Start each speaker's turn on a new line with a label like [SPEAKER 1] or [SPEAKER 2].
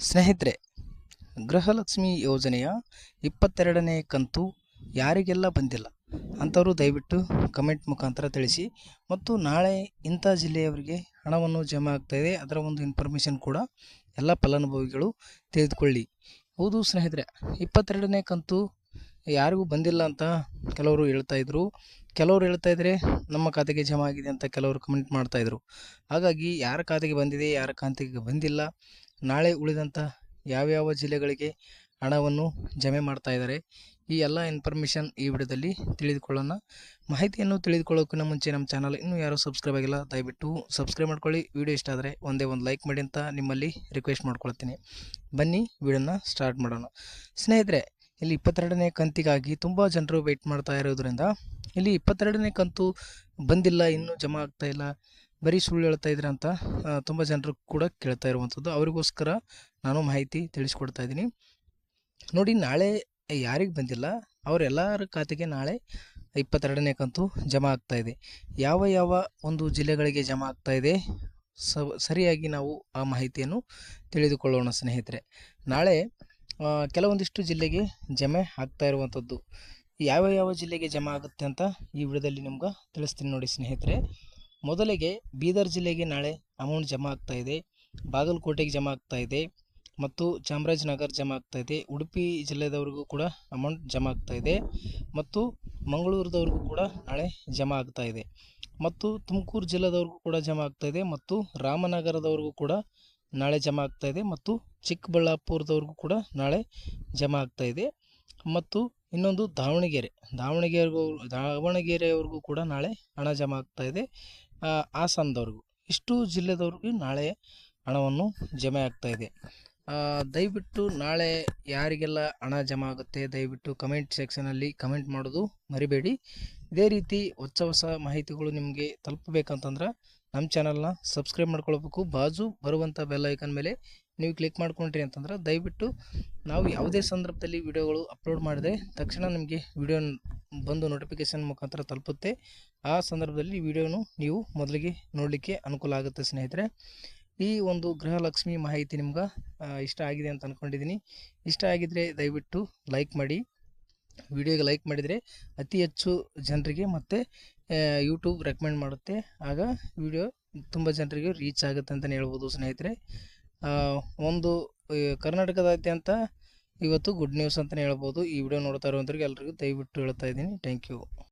[SPEAKER 1] ಸ್ನೇಹಿತರೆ, ಗೃಹಲಕ್ಷ್ಮಿ ಯೋಜನೆಯ ಇಪ್ಪತ್ತೆರಡನೇ ಕಂತು ಯಾರಿಗೆಲ್ಲ ಬಂದಿಲ್ಲ ಅಂಥವರು ದಯವಿಟ್ಟು ಕಮೆಂಟ್ ಮುಖಾಂತರ ತಿಳಿಸಿ ಮತ್ತು ನಾಳೆ ಇಂಥ ಜಿಲ್ಲೆಯವರಿಗೆ ಹಣವನ್ನು ಜಮಾ ಆಗ್ತಾಯಿದೆ ಅದರ ಒಂದು ಇನ್ಫಾರ್ಮೇಷನ್ ಕೂಡ ಎಲ್ಲ ಫಲಾನುಭವಿಗಳು ತಿಳಿದುಕೊಳ್ಳಿ. ಹೌದು ಸ್ನೇಹಿತರೆ, ಇಪ್ಪತ್ತೆರಡನೇ ಕಂತು ಯಾರಿಗೂ ಬಂದಿಲ್ಲ ಅಂತ ಕೆಲವರು ಹೇಳ್ತಾ ಇದ್ರು. ಕೆಲವರು ಹೇಳ್ತಾ ಇದ್ರೆ ನಮ್ಮ ಖಾತೆಗೆ ಜಮಾ ಆಗಿದೆ ಅಂತ ಕೆಲವರು ಕಮೆಂಟ್ ಮಾಡ್ತಾ ಇದ್ರು. ಹಾಗಾಗಿ ಯಾರ ಖಾತೆಗೆ ಬಂದಿದೆ, ಯಾರ ಖಾತೆಗೆ ಬಂದಿಲ್ಲ, ನಾಳೆ ಉಳಿದಂಥ ಯಾವ್ಯಾವ ಜಿಲ್ಲೆಗಳಿಗೆ ಹಣವನ್ನು ಜಮೆ ಮಾಡ್ತಾ ಇದ್ದಾರೆ, ಈ ಎಲ್ಲ ಇನ್ಫಾರ್ಮೇಷನ್ ಈ ವಿಡಿಯೋದಲ್ಲಿ ತಿಳಿದುಕೊಳ್ಳೋಣ. ಮಾಹಿತಿಯನ್ನು ತಿಳಿದುಕೊಳ್ಳೋಕ್ಕಿಂತ ಮುಂಚೆ ನಮ್ಮ ಚಾನಲ್ ಇನ್ನೂ ಯಾರು ಸಬ್ಸ್ಕ್ರೈಬ್ ಆಗಿಲ್ಲ, ದಯವಿಟ್ಟು ಸಬ್ಸ್ಕ್ರೈಬ್ ಮಾಡ್ಕೊಳ್ಳಿ. ವಿಡಿಯೋ ಇಷ್ಟ ಆದರೆ ಒಂದೇ ಒಂದು ಲೈಕ್ ಮಾಡಿ ಅಂತ ನಿಮ್ಮಲ್ಲಿ ರಿಕ್ವೆಸ್ಟ್ ಮಾಡ್ಕೊಳ್ತೀನಿ. ಬನ್ನಿ, ವಿಡಿಯೋನ ಸ್ಟಾರ್ಟ್ ಮಾಡೋಣ. ಸ್ನೇಹಿತರೆ ಇಲ್ಲಿ ಇಪ್ಪತ್ತೆರಡನೇ ಕಂತಿಗಾಗಿ ತುಂಬ ಜನರು ವೆಯ್ಟ್ ಮಾಡ್ತಾ ಇರೋದ್ರಿಂದ ಇಲ್ಲಿ ಇಪ್ಪತ್ತೆರಡನೇ ಕಂತು ಬಂದಿಲ್ಲ, ಇನ್ನೂ ಜಮಾ ಆಗ್ತಾ ಇಲ್ಲ. ಬರೀ ಸುಳ್ಳು ಹೇಳ್ತಾ ಇದ್ರೆ ಅಂತ ತುಂಬ ಜನರು ಕೂಡ ಕೇಳ್ತಾ ಇರುವಂಥದ್ದು ಅವರಿಗೋಸ್ಕರ ನಾನು ಮಾಹಿತಿ ತಿಳಿಸ್ಕೊಡ್ತಾ ಇದ್ದೀನಿ. ನೋಡಿ, ನಾಳೆ ಯಾರಿಗೆ ಬಂದಿಲ್ಲ. ಅವರೆಲ್ಲರ ಖಾತೆಗೆ ನಾಳೆ ಇಪ್ಪತ್ತೆರಡನೇ ಕಂತು ಜಮಾ ಆಗ್ತಾ ಇದೆ. ಯಾವ ಯಾವ ಒಂದು ಜಿಲ್ಲೆಗಳಿಗೆ ಜಮಾ ಆಗ್ತಾ ಇದೆ ಸರಿಯಾಗಿ ನಾವು ಆ ಮಾಹಿತಿಯನ್ನು ತಿಳಿದುಕೊಳ್ಳೋಣ ಸ್ನೇಹಿತರೆ. ನಾಳೆ ಕೆಲವೊಂದಿಷ್ಟು ಜಿಲ್ಲೆಗೆ ಜಮೆ ಆಗ್ತಾ ಇರುವಂಥದ್ದು. ಯಾವ ಯಾವ ಜಿಲ್ಲೆಗೆ ಜಮೆ ಆಗುತ್ತೆ ಅಂತ ಈ ವಿಡಿಯೋದಲ್ಲಿ ನಿಮ್ಗೆ ತಿಳಿಸ್ತೀನಿ ನೋಡಿ ಸ್ನೇಹಿತರೆ. ಮೊದಲಿಗೆ ಬೀದರ್ ಜಿಲ್ಲೆಗೆ ನಾಳೆ ಅಮೌಂಟ್ ಜಮಾ ಆಗ್ತಾ ಇದೆ. ಬಾಗಲಕೋಟೆಗೆ ಜಮಾ ಆಗ್ತಾ ಇದೆ. ಮತ್ತು ಚಾಮರಾಜನಗರ ಜಮಾ ಆಗ್ತಾ ಇದೆ. ಉಡುಪಿ ಜಿಲ್ಲೆದವ್ರಿಗೂ ಕೂಡ ಅಮೌಂಟ್ ಜಮಾ ಆಗ್ತಾ ಇದೆ. ಮತ್ತು ಮಂಗಳೂರದವ್ರಿಗೂ ಕೂಡ ನಾಳೆ ಜಮಾ ಆಗ್ತಾ ಇದೆ. ಮತ್ತು ತುಮಕೂರು ಜಿಲ್ಲೆದವ್ರಿಗೂ ಕೂಡ ಜಮಾ ಆಗ್ತಾ ಇದೆ. ಮತ್ತು ರಾಮನಗರದವ್ರಿಗೂ ಕೂಡ ನಾಳೆ ಜಮಾ ಆಗ್ತಾ ಇದೆ ಮತ್ತು ಚಿಕ್ಕಬಳ್ಳಾಪುರದವ್ರಿಗೂ ಕೂಡ ನಾಳೆ ಜಮಾ ಆಗ್ತಾ ಇದೆ. ಮತ್ತು ಇನ್ನೊಂದು ದಾವಣಗೆರೆ. ದಾವಣಗೆರೆಗೂ ದಾವಣಗೆರೆಯವ್ರಿಗೂ ಕೂಡ ನಾಳೆ ಹಣ ಜಮಾ ಆಗ್ತಾ ಇದೆ. ಹಾಸನದವ್ರಿಗೂ. ಇಷ್ಟು ಜಿಲ್ಲೆದವ್ರಿಗೂ ನಾಳೆ ಹಣವನ್ನು ಜಮೆ ಆಗ್ತಾ ಇದೆ. ದಯವಿಟ್ಟು ನಾಳೆ ಯಾರಿಗೆಲ್ಲ ಹಣ ಜಮಾ ಆಗುತ್ತೆ ದಯವಿಟ್ಟು ಕಮೆಂಟ್ ಸೆಕ್ಷನಲ್ಲಿ ಕಮೆಂಟ್ ಮಾಡೋದು ಮರಿಬೇಡಿ. ಇದೇ ರೀತಿ ಹೊಸ ಹೊಸ ಮಾಹಿತಿಗಳು ನಿಮಗೆ ತಲುಪಬೇಕಂತಂದ್ರೆ ನಮ್ಮ ಚಾನಲ್ನ ಸಬ್ಸ್ಕ್ರೈಬ್ ಮಾಡ್ಕೊಳ್ಬೇಕು. ಬಾಜು ಬರುವಂಥ ಬೆಲ್ ಐಕನ್ ಮೇಲೆ ನೀವು ಕ್ಲಿಕ್ ಮಾಡ್ಕೊಂಡ್ರಿ ಅಂತಂದ್ರೆ ದಯವಿಟ್ಟು ನಾವು ಯಾವುದೇ ಸಂದರ್ಭದಲ್ಲಿ ವಿಡಿಯೋಗಳು ಅಪ್ಲೋಡ್ ಮಾಡಿದ್ರೆ ತಕ್ಷಣ ನಿಮಗೆ ವಿಡಿಯೋ ಬಂದು ನೋಟಿಫಿಕೇಶನ್ ಮುಖಾಂತರ ತಲುಪುತ್ತೆ. ಆ ಸಂದರ್ಭದಲ್ಲಿ ವಿಡಿಯೋನು ನೀವು ಮೊದಲಿಗೆ ನೋಡಲಿಕ್ಕೆ ಅನುಕೂಲ ಆಗುತ್ತೆ ಸ್ನೇಹಿತರೆ. ಈ ಒಂದು ಗೃಹಲಕ್ಷ್ಮಿ ಮಾಹಿತಿ ನಿಮ್ಗೆ ಇಷ್ಟ ಆಗಿದೆ ಅಂತ ಅಂದ್ಕೊಂಡಿದ್ದೀನಿ ಇಷ್ಟ ಆಗಿದ್ರೆ ದಯವಿಟ್ಟು ಲೈಕ್ ಮಾಡಿ. ವಿಡಿಯೋಗೆ ಲೈಕ್ ಮಾಡಿದರೆ ಅತಿ ಹೆಚ್ಚು ಜನರಿಗೆ ಮತ್ತು ಯೂಟ್ಯೂಬ್ ರೆಕಮೆಂಡ್ ಮಾಡುತ್ತೆ. ಆಗ ವಿಡಿಯೋ ತುಂಬ ಜನರಿಗೆ ರೀಚ್ ಆಗುತ್ತೆ ಅಂತಲೇ ಹೇಳ್ಬೋದು ಸ್ನೇಹಿತರೆ. ಒಂದು ಕರ್ನಾಟಕದಾದ್ಯಂತ ಇವತ್ತು ಗುಡ್ ನ್ಯೂಸ್ ಅಂತಲೇ ಹೇಳ್ಬೋದು. ಈ ವಿಡಿಯೋ ನೋಡ್ತಾ ಇರುವಂಥವ್ರಿಗೆ ಎಲ್ಲರಿಗೂ ದಯವಿಟ್ಟು ಹೇಳ್ತಾ ಇದ್ದೀನಿ. Thank you